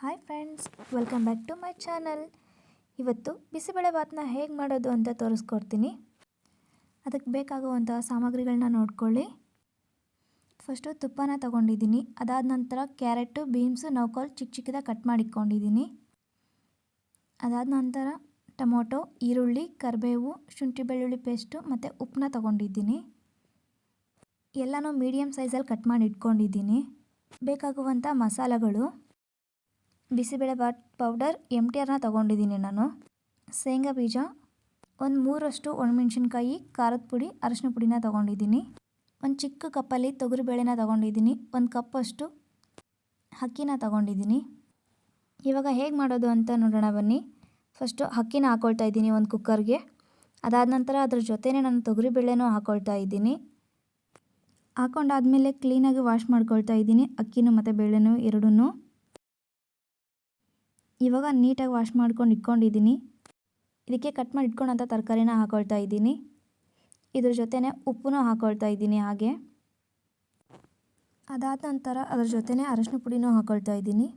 Hi friends welcome back to my channel ಇವತ್ತು ಬಿಸಿಬೇಳೆಭಾತನ್ನ ಹೇಗೆ ಮಾಡೋದು ಅಂತ ತೋರಿಸ್ಕೊಡ್ತೀನಿ. ಅದಕ್ಕೆ ಬೇಕಾಗುವಂಥ ಸಾಮಗ್ರಿಗಳನ್ನ ನೋಡ್ಕೊಳ್ಳಿ. ಫಸ್ಟು ತುಪ್ಪನ ತಗೊಂಡಿದ್ದೀನಿ. ಅದಾದ ನಂತರ ಕ್ಯಾರೆಟು, ಬೀನ್ಸು, ನೌಕಲ್ ಚಿಕ್ಕ ಚಿಕ್ಕದ ಕಟ್ ಮಾಡಿಟ್ಕೊಂಡಿದ್ದೀನಿ. ಅದಾದ ನಂತರ ಟೊಮೊಟೊ, ಈರುಳ್ಳಿ, ಕರಿಬೇವು, ಶುಂಠಿ ಬೆಳ್ಳುಳ್ಳಿ ಪೇಸ್ಟು ಮತ್ತು ಉಪ್ಪನ್ನ ತೊಗೊಂಡಿದ್ದೀನಿ. ಎಲ್ಲನೂ ಮೀಡಿಯಮ್ ಸೈಜಲ್ಲಿ ಕಟ್ ಮಾಡಿ ಇಟ್ಕೊಂಡಿದ್ದೀನಿ ಬೇಕಾಗುವಂಥ ಮಸಾಲೆಗಳು. ಬಿಸಿಬೇಳೆಭಾತ್ ಪೌಡರ್ ಎಂ ಟಿ ಆರ್ನ ತೊಗೊಂಡಿದ್ದೀನಿ ನಾನು. ಶೇಂಗಾ ಬೀಜ, ಒಂದು ಮೂರಷ್ಟು ಒಣಮೆಣ್ಸಿನ್ಕಾಯಿ, ಖಾರದ ಪುಡಿ, ಅರಶಿನ ಪುಡಿನ ತೊಗೊಂಡಿದ್ದೀನಿ. ಒಂದು ಚಿಕ್ಕ ಕಪ್ಪಲ್ಲಿ ತೊಗರಿಬೇಳೆನ ತೊಗೊಂಡಿದ್ದೀನಿ. ಒಂದು ಕಪ್ಪಷ್ಟು ಅಕ್ಕಿನ ತೊಗೊಂಡಿದ್ದೀನಿ. ಇವಾಗ ಹೇಗೆ ಮಾಡೋದು ಅಂತ ನೋಡೋಣ ಬನ್ನಿ. ಫಸ್ಟು ಅಕ್ಕಿನ ಹಾಕ್ಕೊಳ್ತಾ ಇದ್ದೀನಿ ಒಂದು ಕುಕ್ಕರ್ಗೆ. ಅದಾದ ನಂತರ ಅದ್ರ ಜೊತೆನೇ ನಾನು ತೊಗರಿಬೇಳೆನೂ ಹಾಕ್ಕೊಳ್ತಾ ಇದ್ದೀನಿ. ಹಾಕೊಂಡಾದ್ಮೇಲೆ ಕ್ಲೀನಾಗಿ ವಾಶ್ ಮಾಡ್ಕೊಳ್ತಾ ಇದ್ದೀನಿ. ಅಕ್ಕಿನೂ ಮತ್ತು ಬೇಳೆನೂ ಎರಡೂ ಇವಾಗ ನೀಟಾಗಿ ವಾಶ್ ಮಾಡ್ಕೊಂಡು ಇಟ್ಕೊಂಡಿದ್ದೀನಿ. ಇದಕ್ಕೆ ಕಟ್ ಮಾಡಿ ಇಟ್ಕೊಂಡಂಥ ತರಕಾರಿನ ಹಾಕೊಳ್ತಾ ಇದ್ದೀನಿ. ಇದ್ರ ಜೊತೆನೇ ಉಪ್ಪನ್ನೂ ಹಾಕೊಳ್ತಾ ಇದ್ದೀನಿ ಹಾಗೆ. ಅದಾದ ನಂತರ ಅದ್ರ ಜೊತೆನೇ ಅರಶಿನ ಪುಡಿನೂ ಹಾಕೊಳ್ತಾ ಇದ್ದೀನಿ.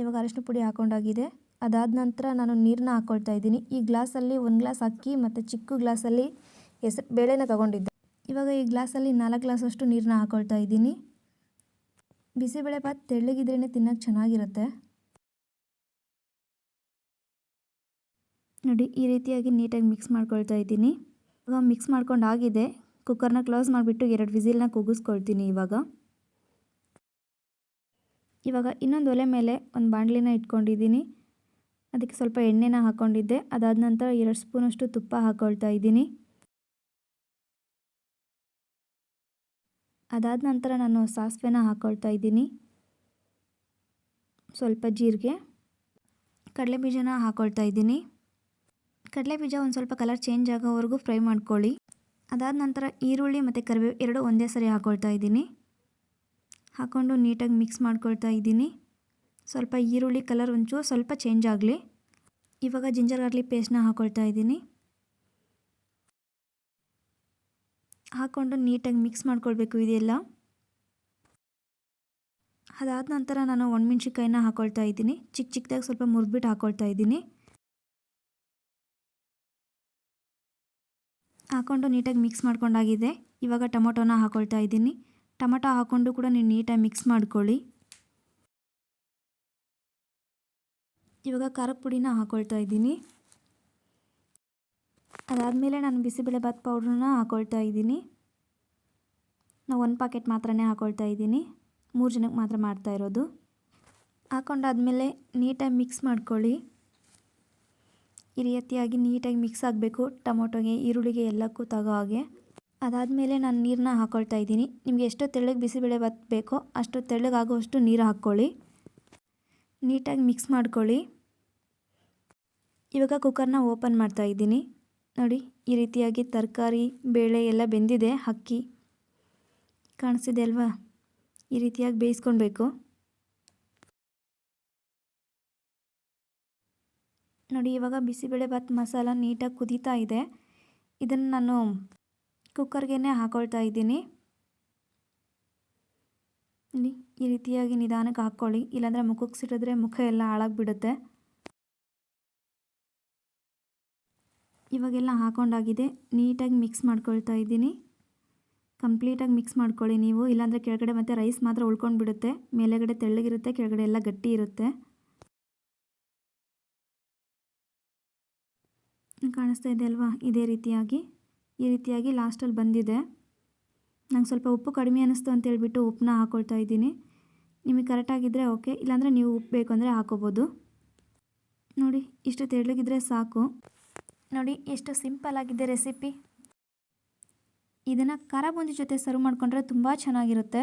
ಇವಾಗ ಅರಶಿನ ಪುಡಿ ಹಾಕೊಂಡಾಗಿದೆ. ಅದಾದ ನಂತರ ನಾನು ನೀರನ್ನ ಹಾಕ್ಕೊಳ್ತಾ ಇದ್ದೀನಿ. ಈ ಗ್ಲಾಸಲ್ಲಿ ಒಂದು ಗ್ಲಾಸ್ ಅಕ್ಕಿ ಮತ್ತು ಚಿಕ್ಕ ಗ್ಲಾಸಲ್ಲಿ ಹೆಸರು ಬೇಳೆನ ತೊಗೊಂಡಿದ್ದೆ. ಇವಾಗ ಈ ಗ್ಲಾಸಲ್ಲಿ ನಾಲ್ಕು ಗ್ಲಾಸಷ್ಟು ನೀರನ್ನ ಹಾಕೊಳ್ತಾ ಇದ್ದೀನಿ. ಬಿಸಿಬೇಳೆಭಾತ್ ತೆಳ್ಳಗಿದ್ರೇ ತಿನ್ನೋಕ್ಕೆ ಚೆನ್ನಾಗಿರುತ್ತೆ. ನೋಡಿ, ಈ ರೀತಿಯಾಗಿ ನೀಟಾಗಿ ಮಿಕ್ಸ್ ಮಾಡ್ಕೊಳ್ತಾ ಇದ್ದೀನಿ. ಇವಾಗ ಮಿಕ್ಸ್ ಮಾಡ್ಕೊಂಡು ಆಗಿದೆ. ಕುಕ್ಕರ್ನ ಕ್ಲೋಸ್ ಮಾಡಿಬಿಟ್ಟು ಎರಡು ವಿಸಿಲ್ನ ಕೂಗಿಸ್ಕೊಳ್ತೀನಿ ಇವಾಗ. ಇವಾಗ ಇನ್ನೊಂದು ಒಲೆ ಮೇಲೆ ಒಂದು ಬಾಣಲಿನ ಇಟ್ಕೊಂಡಿದ್ದೀನಿ. ಅದಕ್ಕೆ ಸ್ವಲ್ಪ ಎಣ್ಣೆನ ಹಾಕ್ಕೊಂಡಿದ್ದೆ ಅದಾದ ನಂತರ ಎರಡು ಸ್ಪೂನಷ್ಟು ತುಪ್ಪ ಹಾಕ್ಕೊಳ್ತಾ ಇದ್ದೀನಿ. ಅದಾದ ನಂತರ ನಾನು ಸಾಸಿವೆನ ಹಾಕ್ಕೊಳ್ತಾ ಇದ್ದೀನಿ. ಸ್ವಲ್ಪ ಜೀರಿಗೆ ಕಡಲೆ ಬೀಜನ ಹಾಕ್ಕೊಳ್ತಾ ಇದ್ದೀನಿ. ಕಡಲೆ ಬೀಜ ಒಂದು ಸ್ವಲ್ಪ ಕಲರ್ ಚೇಂಜ್ ಆಗೋವರೆಗೂ ಫ್ರೈ ಮಾಡ್ಕೊಳ್ಳಿ. ಅದಾದ ನಂತರ ಈರುಳ್ಳಿ ಮತ್ತು ಕರಿಬೇವು ಎರಡು ಒಂದೇ ಸರಿ ಹಾಕ್ಕೊಳ್ತಾ ಇದ್ದೀನಿ. ಹಾಕ್ಕೊಂಡು ನೀಟಾಗಿ ಮಿಕ್ಸ್ ಮಾಡ್ಕೊಳ್ತಾ ಇದ್ದೀನಿ. ಸ್ವಲ್ಪ ಈರುಳ್ಳಿ ಕಲರ್ ಒಂಚೂರು ಸ್ವಲ್ಪ ಚೇಂಜ್ ಆಗಲಿ. ಇವಾಗ ಜಿಂಜರ್ ಗಾರ್ಲಿಕ್ ಪೇಸ್ಟ್ನ ಹಾಕ್ಕೊಳ್ತಾ ಇದ್ದೀನಿ. ಹಾಕ್ಕೊಂಡು ನೀಟಾಗಿ ಮಿಕ್ಸ್ ಮಾಡ್ಕೊಳ್ಬೇಕು ಇದೆಲ್ಲ. ಅದಾದ ನಂತರ ನಾನು ಒಣಮೆಣ್ಸಿಕಾಯಿನ ಹಾಕ್ಕೊಳ್ತಾ ಇದ್ದೀನಿ. ಚಿಕ್ಕ ಚಿಕ್ಕದಾಗಿ ಸ್ವಲ್ಪ ಮುರಿದ್ಬಿಟ್ಟು ಹಾಕ್ಕೊಳ್ತಾ ಇದ್ದೀನಿ. ಹಾಕ್ಕೊಂಡು ನೀಟಾಗಿ ಮಿಕ್ಸ್ ಮಾಡ್ಕೊಂಡಾಗಿದೆ. ಇವಾಗ ಟೊಮೊಟೊನ ಹಾಕ್ಕೊಳ್ತಾ ಇದ್ದೀನಿ. ಟೊಮೊಟೊ ಹಾಕ್ಕೊಂಡು ಕೂಡ ನೀವು ನೀಟಾಗಿ ಮಿಕ್ಸ್ ಮಾಡ್ಕೊಳ್ಳಿ. ಇವಾಗ ಖಾರದ ಪುಡಿನ ಹಾಕ್ಕೊಳ್ತಾ ಇದ್ದೀನಿ. ಅದಾದಮೇಲೆ ನಾನು ಬಿಸಿಬೇಳೆಭಾತ್ ಪೌಡ್ರನ್ನ ಹಾಕ್ಕೊಳ್ತಾ ಇದ್ದೀನಿ. ನಾವು ಒಂದು ಪ್ಯಾಕೆಟ್ ಮಾತ್ರನೇ ಹಾಕ್ಕೊಳ್ತಾ ಇದ್ದೀನಿ. ಮೂರು ಜನಕ್ಕೆ ಮಾತ್ರ ಮಾಡ್ತಾ ಇರೋದು. ಹಾಕ್ಕೊಂಡಾದಮೇಲೆ ನೀಟಾಗಿ ಮಿಕ್ಸ್ ಮಾಡ್ಕೊಳ್ಳಿ. ಈ ರೀತಿಯಾಗಿ ನೀಟಾಗಿ ಮಿಕ್ಸ್ ಆಗಬೇಕು ಟೊಮೊಟೊಗೆ, ಈರುಳ್ಳಿಗೆ ಎಲ್ಲಕ್ಕೂ ತಗೋ ಹಾಗೆ. ಅದಾದಮೇಲೆ ನಾನು ನೀರನ್ನ ಹಾಕ್ಕೊಳ್ತಾ ಇದ್ದೀನಿ. ನಿಮಗೆ ಎಷ್ಟು ತೆಳ್ಳಗೆ ಬಿಸಿಬೇಳೆ ಭಾತ್ ಬೇಕೋ ಅಷ್ಟು ತೆಳ್ಳಗಾಗುವಷ್ಟು ನೀರು ಹಾಕ್ಕೊಳ್ಳಿ. ನೀಟಾಗಿ ಮಿಕ್ಸ್ ಮಾಡ್ಕೊಳ್ಳಿ. ಇವಾಗ ಕುಕ್ಕರ್ನ ಓಪನ್ ಮಾಡ್ತಾ ಇದ್ದೀನಿ. ನೋಡಿ, ಈ ರೀತಿಯಾಗಿ ತರಕಾರಿ ಬೇಳೆ ಎಲ್ಲ ಬೆಂದಿದೆ, ಅಕ್ಕಿ ಕಾಣಿಸಿದೆ ಅಲ್ವಾ? ಈ ರೀತಿಯಾಗಿ ಬೇಯಿಸ್ಕೊಳ್ಬೇಕು. ನೋಡಿ, ಇವಾಗ ಬಿಸಿಬೇಳೆ ಭಾತ್ ಮಸಾಲ ನೀಟಾಗಿ ಕುದೀತಾ ಇದೆ. ಇದನ್ನು ನಾನು ಕುಕ್ಕರ್ಗೆ ಹಾಕೊಳ್ತಾ ಇದ್ದೀನಿ. ಈ ರೀತಿಯಾಗಿ ನಿಧಾನಕ್ಕೆ ಹಾಕ್ಕೊಳ್ಳಿ. ಇಲ್ಲಾಂದರೆ ಮುಖಕ್ಕೆ ಸಿಡಿದ್ರೆ ಮುಖ ಎಲ್ಲ ಹಾಳಾಗಿಬಿಡುತ್ತೆ. ಇವಾಗೆಲ್ಲ ಹಾಕೊಂಡಾಗಿದೆ. ನೀಟಾಗಿ ಮಿಕ್ಸ್ ಮಾಡ್ಕೊಳ್ತಾ ಇದ್ದೀನಿ. ಕಂಪ್ಲೀಟಾಗಿ ಮಿಕ್ಸ್ ಮಾಡ್ಕೊಳ್ಳಿ ನೀವು. ಇಲ್ಲಾಂದರೆ ಕೆಳಗಡೆ ಮತ್ತು ರೈಸ್ ಮಾತ್ರ ಉಳ್ಕೊಂಡು ಬಿಡುತ್ತೆ ಮೇಲೆಗಡೆ ತೆಳ್ಳಗಿರುತ್ತೆ, ಕೆಳಗಡೆ ಎಲ್ಲ ಗಟ್ಟಿ ಇರುತ್ತೆ. ಕಾಣಿಸ್ತಾ ಇದೆ ಅಲ್ವಾ? ಇದೇ ರೀತಿಯಾಗಿ. ಈ ರೀತಿಯಾಗಿ ಲಾಸ್ಟಲ್ಲಿ ಬಂದಿದೆ. ನಂಗೆ ಸ್ವಲ್ಪ ಉಪ್ಪು ಕಡಿಮೆ ಅನ್ನಿಸ್ತು ಅಂತ ಹೇಳ್ಬಿಟ್ಟು ಉಪ್ಪನ್ನ ಹಾಕ್ಕೊಳ್ತಾ ಇದ್ದೀನಿ. ನಿಮಗೆ ಕರೆಕ್ಟಾಗಿದ್ದರೆ ಓಕೆ. ಇಲ್ಲಾಂದರೆ ನೀವು ಉಪ್ಪು ಬೇಕು ಅಂದರೆ ಹಾಕೋಬೋದು. ನೋಡಿ, ಇಷ್ಟು ತೆಳ್ಳಗಿದ್ರೆ ಸಾಕು. ನೋಡಿ ಎಷ್ಟು ಸಿಂಪಲ್ ಆಗಿದೆ ರೆಸಿಪಿ. ಇದನ್ನು ಖಾರ ಬೂಂದಿ ಜೊತೆ ಸರ್ವ್ ಮಾಡಿಕೊಂಡ್ರೆ ತುಂಬ ಚೆನ್ನಾಗಿರುತ್ತೆ.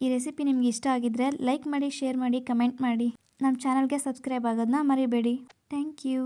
ಈ ರೆಸಿಪಿ ನಿಮ್ಗೆ ಇಷ್ಟ ಆಗಿದ್ದರೆ ಲೈಕ್ ಮಾಡಿ, ಶೇರ್ ಮಾಡಿ, ಕಮೆಂಟ್ ಮಾಡಿ. ನಮ್ಮ ಚಾನಲ್ಗೆ ಸಬ್ಸ್ಕ್ರೈಬ್ ಆಗೋದನ್ನ ಮರಿಬೇಡಿ. Thank you.